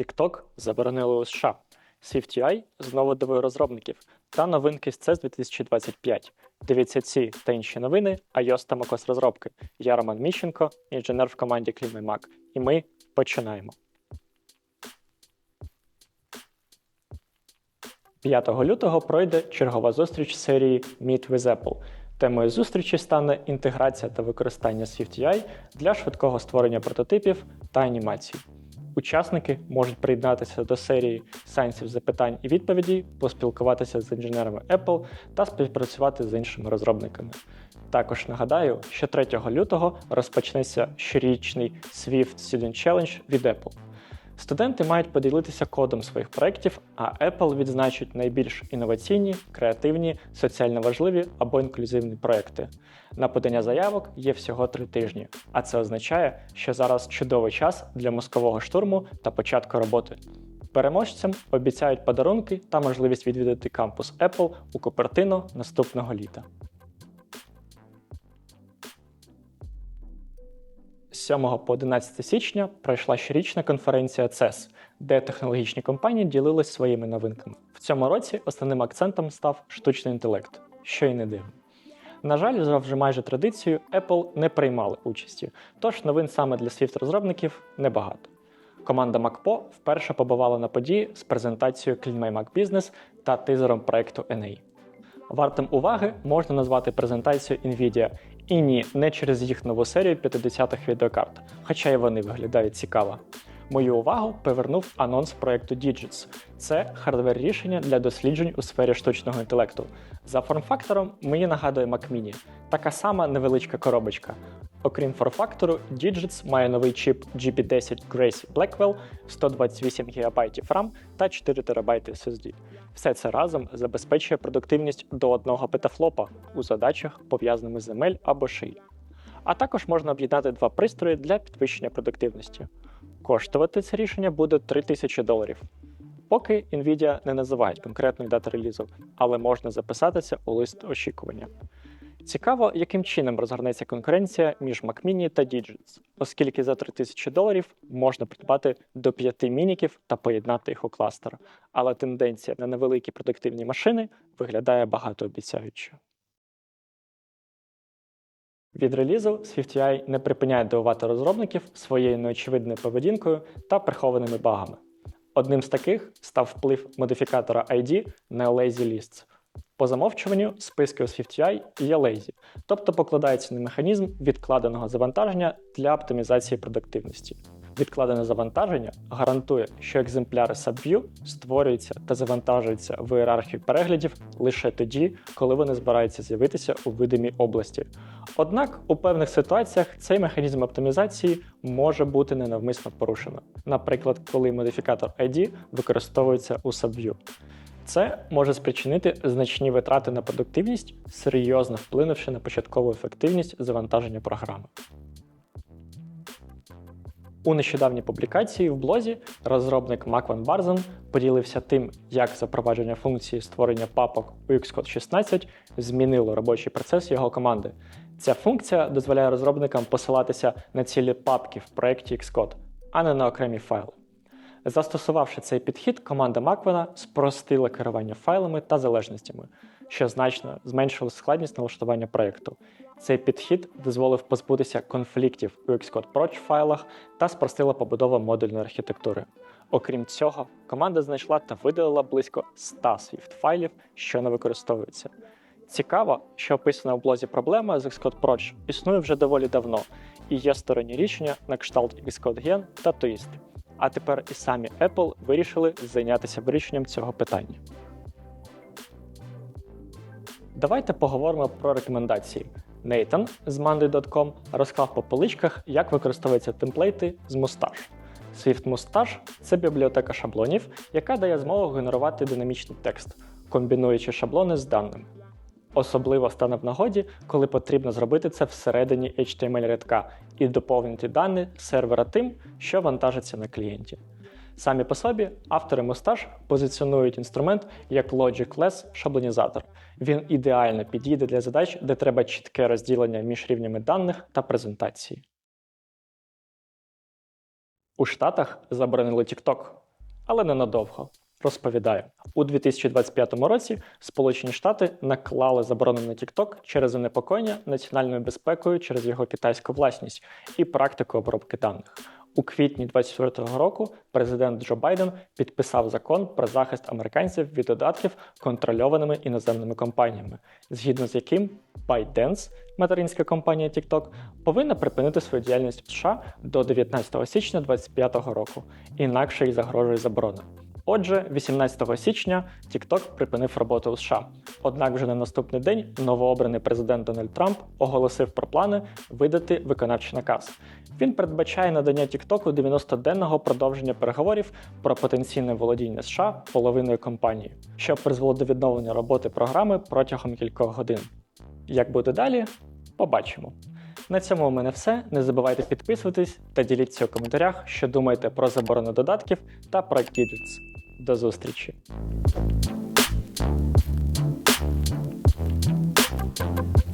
TikTok заборонили у США. SwiftUI знову дивує розробників та новинки з CES 2025. Дивіться ці та інші новини iOS та macOS розробки. Я Роман Міщенко, інженер в команді CleanMyMac. І ми починаємо. 5 лютого пройде чергова зустріч серії Meet with Apple. Темою зустрічі стане інтеграція та використання SwiftUI для швидкого створення прототипів та анімацій. Учасники можуть приєднатися до серії сеансів запитань і відповідей, поспілкуватися з інженерами Apple та співпрацювати з іншими розробниками. Також нагадаю, що 3 лютого розпочнеться щорічний Swift Student Challenge від Apple. Студенти мають поділитися кодом своїх проєктів, а Apple відзначить найбільш інноваційні, креативні, соціально важливі або інклюзивні проекти. На подання заявок є всього три тижні, а це означає, що зараз чудовий час для мозкового штурму та початку роботи. Переможцям обіцяють подарунки та можливість відвідати кампус Apple у Купертино наступного літа. 7 по 11 січня пройшла щорічна конференція CES, де технологічні компанії ділились своїми новинками. В цьому році основним акцентом став штучний інтелект, що й не дивно. На жаль, за вже майже традицією, Apple не приймали участі, тож новин саме для Swift-розробників небагато. Команда MacPo вперше побувала на події з презентацією CleanMyMac Business та тизером проекту NA. Вартим уваги можна назвати презентацію NVIDIA і ні, не через їх нову серію 50-х відеокарт, хоча й вони виглядають цікаво. Мою увагу повернув анонс проекту Digits. Це хардвер рішення для досліджень у сфері штучного інтелекту. За форм-фактором мені нагадує Mac Mini, така сама невеличка коробочка. Окрім форм-фактору, Digits має новий чіп GB10 Grace Blackwell, 128 ГБ RAM та 4 ТБ SSD. Все це разом забезпечує продуктивність до одного петафлопа у задачах, пов'язаних з ML або шиї. А також можна об'єднати два пристрої для підвищення продуктивності. Коштувати це рішення буде 3000 доларів. Поки Nvidia не називають конкретної дати релізу, але можна записатися у лист очікування. Цікаво, яким чином розгорнеться конкуренція між Mac Mini та Digits, оскільки за 3000 доларів можна придбати до 5 мініків та поєднати їх у кластер. Але тенденція на невеликі продуктивні машини виглядає багатообіцяюче. Від релізу SwiftUI не припиняє дивувати розробників своєю неочевидною поведінкою та прихованими багами. Одним з таких став вплив модифікатора ID на Lazy Lists. По замовчуванню списки у SwiftUI є lazy, тобто покладаються на механізм відкладеного завантаження для оптимізації продуктивності. Відкладене завантаження гарантує, що екземпляри SubView створюються та завантажуються в ієрархію переглядів лише тоді, коли вони збираються з'явитися у видимій області. Однак у певних ситуаціях цей механізм оптимізації може бути ненавмисно порушено, наприклад, коли модифікатор ID використовується у SubView. Це може спричинити значні витрати на продуктивність, серйозно вплинувши на початкову ефективність завантаження програми. У нещодавній публікації в блозі розробник Van Barzen поділився тим, як запровадження функції створення папок у Xcode 16 змінило робочий процес його команди. Ця функція дозволяє розробникам посилатися на цілі папки в проєкті Xcode, а не на окремі файли. Застосувавши цей підхід, команда Маквена спростила керування файлами та залежностями, що значно зменшило складність налаштування проєкту. Цей підхід дозволив позбутися конфліктів у Xcode Proc файлах та спростила побудову модульної архітектури. Окрім цього, команда знайшла та видалила близько 100 Swift файлів, що не використовуються. Цікаво, що описана у блозі проблема з Xcode Proc існує вже доволі давно, і є сторонні рішення на кшталт Xcode Gen та Twist. А тепер і самі Apple вирішили зайнятися вирішенням цього питання. Давайте поговоримо про рекомендації. Нейтан з Monday.com розклав по поличках, як використовуються темплейти з Mustache. Swift Mustache – це бібліотека шаблонів, яка дає змогу генерувати динамічний текст, комбінуючи шаблони з даними. Особливо стане в нагоді, коли потрібно зробити це всередині HTML рядка і доповнити дані сервера тим, що вантажиться на клієнті. Самі по собі автори Mustache позиціонують інструмент як Logic-less шаблонізатор. Він ідеально підійде для задач, де треба чітке розділення між рівнями даних та презентації. У Штатах заборонили TikTok. але ненадовго. Розповідаю, у 2025 році Сполучені Штати наклали заборону на TikTok через занепокоєння національною безпекою через його китайську власність і практику обробки даних. У квітні 2024 року президент Джо Байден підписав закон про захист американців від додатків контрольованими іноземними компаніями, згідно з яким ByteDance, материнська компанія TikTok, повинна припинити свою діяльність в США до 19 січня 2025 року, інакше й загрожує заборона. Отже, 18 січня TikTok припинив роботу у США. Однак вже на наступний день новообраний президент Дональд Трамп оголосив про плани видати виконавчий наказ. Він передбачає надання TikTok 90-денного продовження переговорів про потенційне володіння США половиною компанії, що призвело до відновлення роботи програми протягом кількох годин. Як буде далі, побачимо. На цьому у мене все. Не забувайте підписуватись та діліться у коментарях, що думаєте про заборону додатків та про Gadgets. До зустрічі. Thank you.